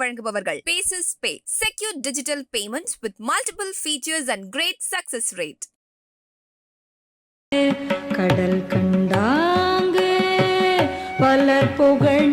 வழங்குபவர்கள். Bases pay secure digital payments with multiple features and great success rate கடல் கண்டாங்கு பலர் புகழ்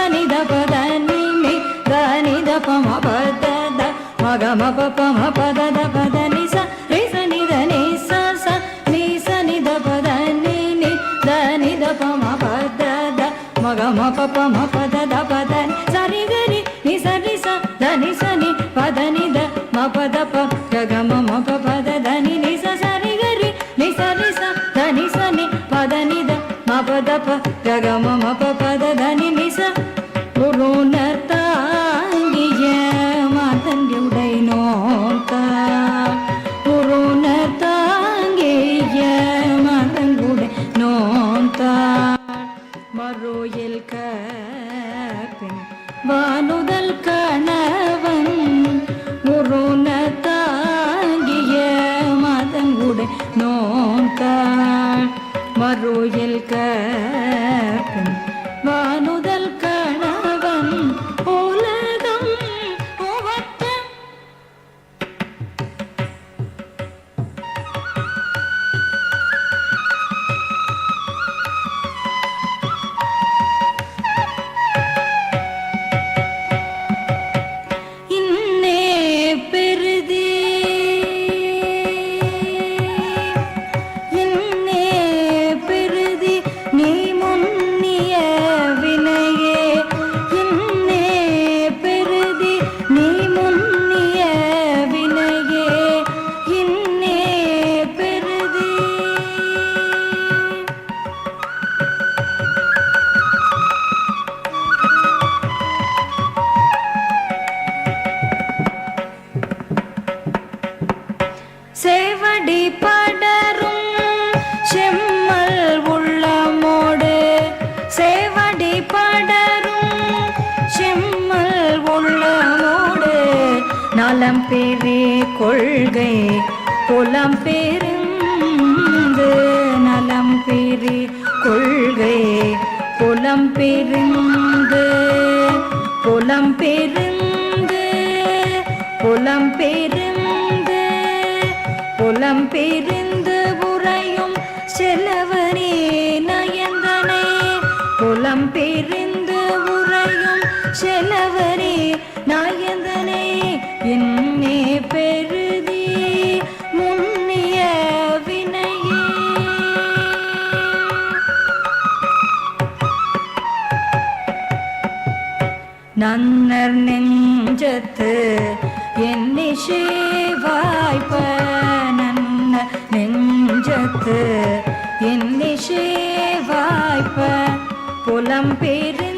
దని ద ప దని మి దని ద ప మ ప ద ద మ గ మ ప ప మ ప ద ద ప ద ని స రి స ని ద ని స స ని స ని ద ప ద ని ని Thank you. செம்மல் உள்ளமோடு சேவடி படரும். செம்மல் உள்ளமோடு நலம் பெரி கொள்கை புலம் பெருந்து நலம் பெரி கொள்கை புலம் பெருந்து புலம் பெருந்து புலம் பெருந்து புலம் பெருந்து நன்னர் நெஞ்சத்து என்னிஷே வாய்ப்ப நெஞ்சத்து என்னிஷே வாய்ப்ப புலம்பெரு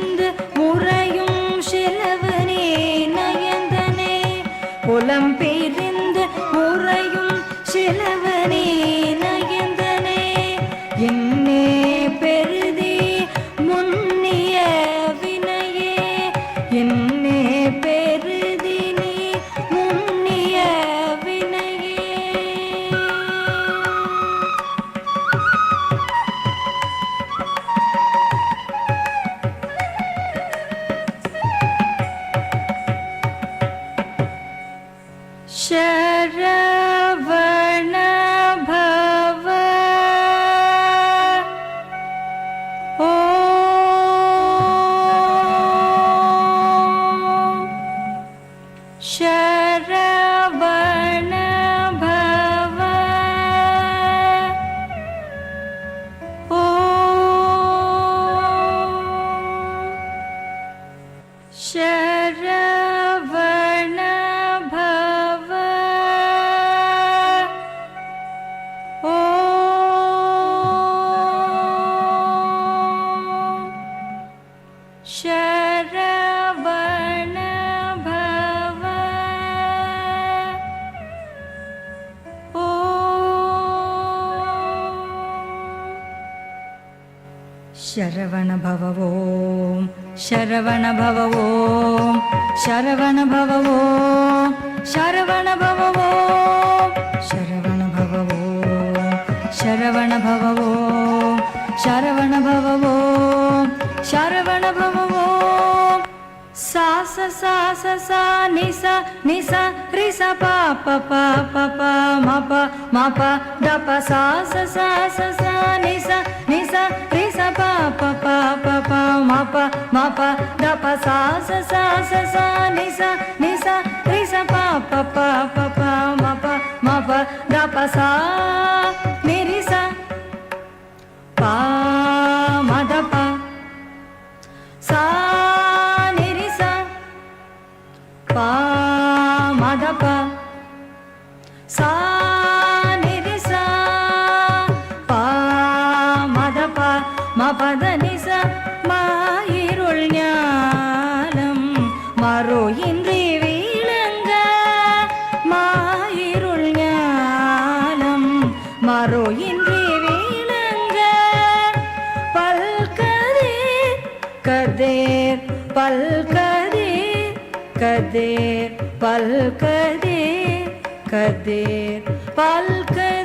శరవణభవ ఓం శరవణభవ ఓం శరవణభవ ఓం శరవణభవ ఓం sa sa sa ni sa ni sa ri sa pa pa pa pa pa ma pa ma pa da pa sa sa sa sa sa ni sa ni sa ri sa pa pa pa pa pa ma pa ma pa da pa sa sa sa sa sa ni sa ni sa ri sa pa pa pa pa pa ma pa ma pa da pa sa ni ri sa pa கதேர் பல்கதேர் கதேர் பல்கதேர் கதேர் பல்கதேர்.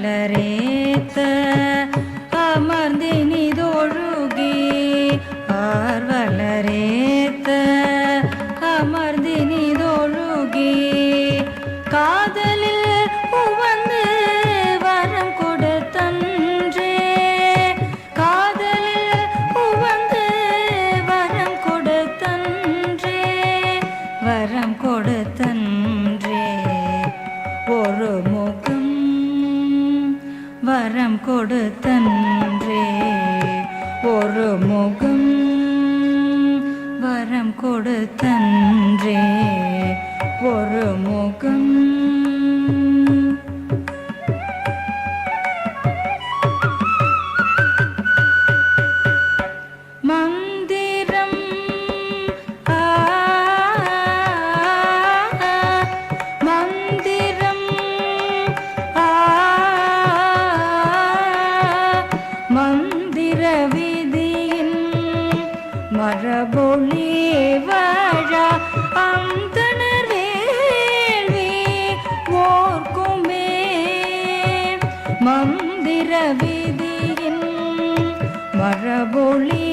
மலரே കൊടുത്തൻ மரபொழி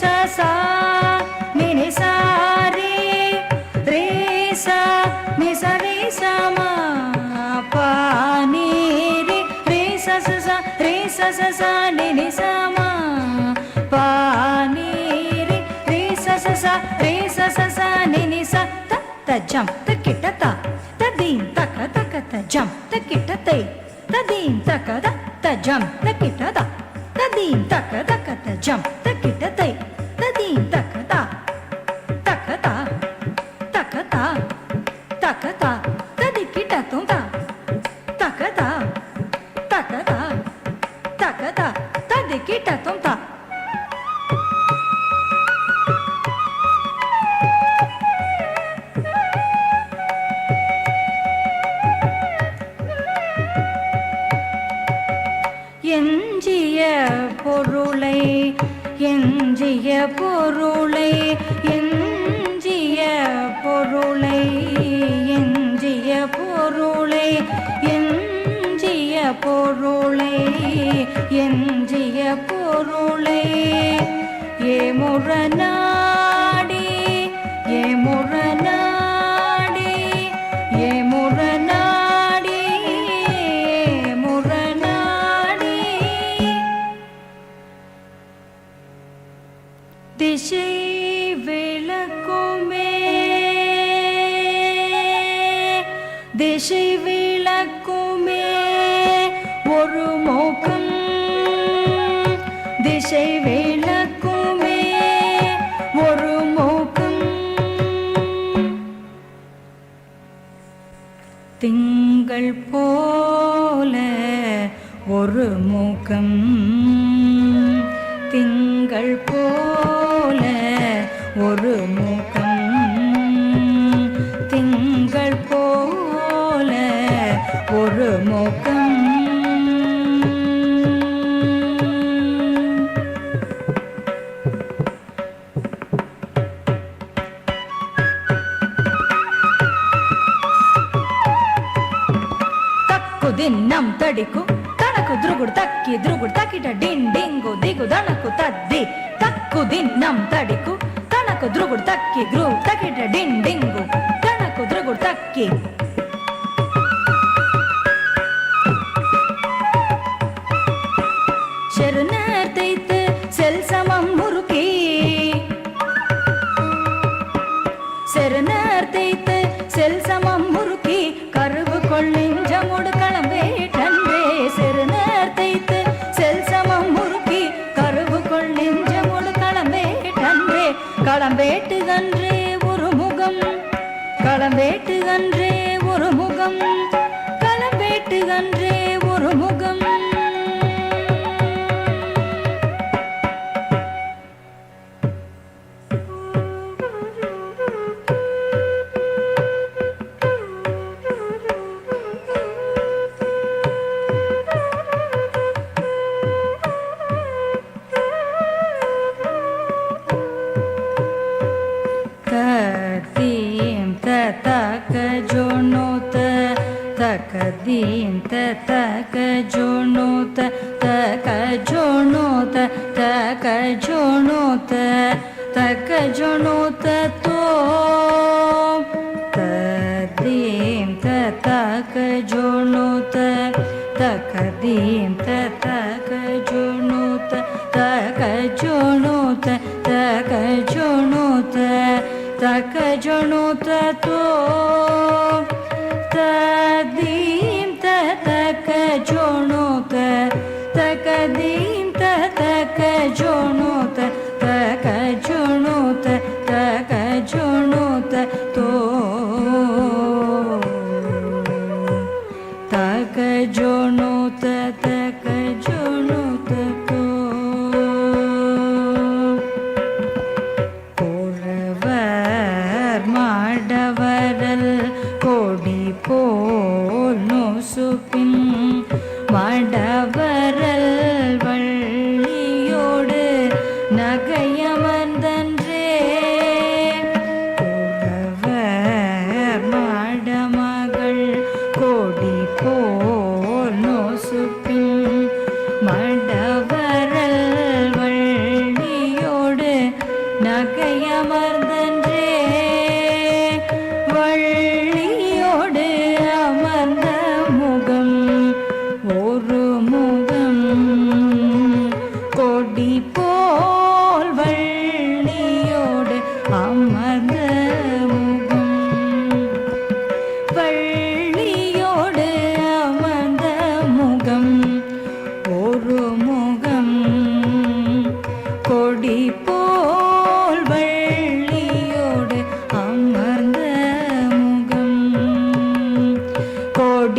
సా mini సా రే రే సా ని సా రే సా మా పా ని రే రే సా సా. రే సా సా ని ని సా మా పా ని రే రే సా సా రే సా సా ని ని సా త త జంప్ త కిట త త దీన్ తది తక తక త జంప్ తకిట తై. తది తక త తక త తక త తక త తది కిట பொருளை எஞ்சிய பொருளை எஞ்சிய பொருளை எஞ்சிய பொருளை எஞ்சிய பொருளை எஞ்சிய பொருளை. ஏ முரணா திங்கள் போல ஒரு முகம். திங்கள் போல ஒரு முகம் దిన్నం తడికు తనకు ద్రుగుడు తక్కి ద్రుగుడు తక్కిట డిన్ డింగు దిగు దనకు తద్ది. తక్కు దిన్నం తడికు తనకు ద్రుగుడు తక్కి గ్రూ తకిట డిన్ డింగు. తనకు ద్రుగుడు తక్కి. તક જણો તક જણો તો તદીમ તક જણો તક દીમ તક જણો તક જણો તક જણો તક જણો તો तदीं तक जोणोक तकदीं jono ta taka jono ta to tadim ta taka jono ta takadim ta taka jono ta taka jono ta taka jono ta to taka jono ta taka jono ta to குறவர் மாடவரல் கொடி போல் நோசுப்பின் மாடவரல்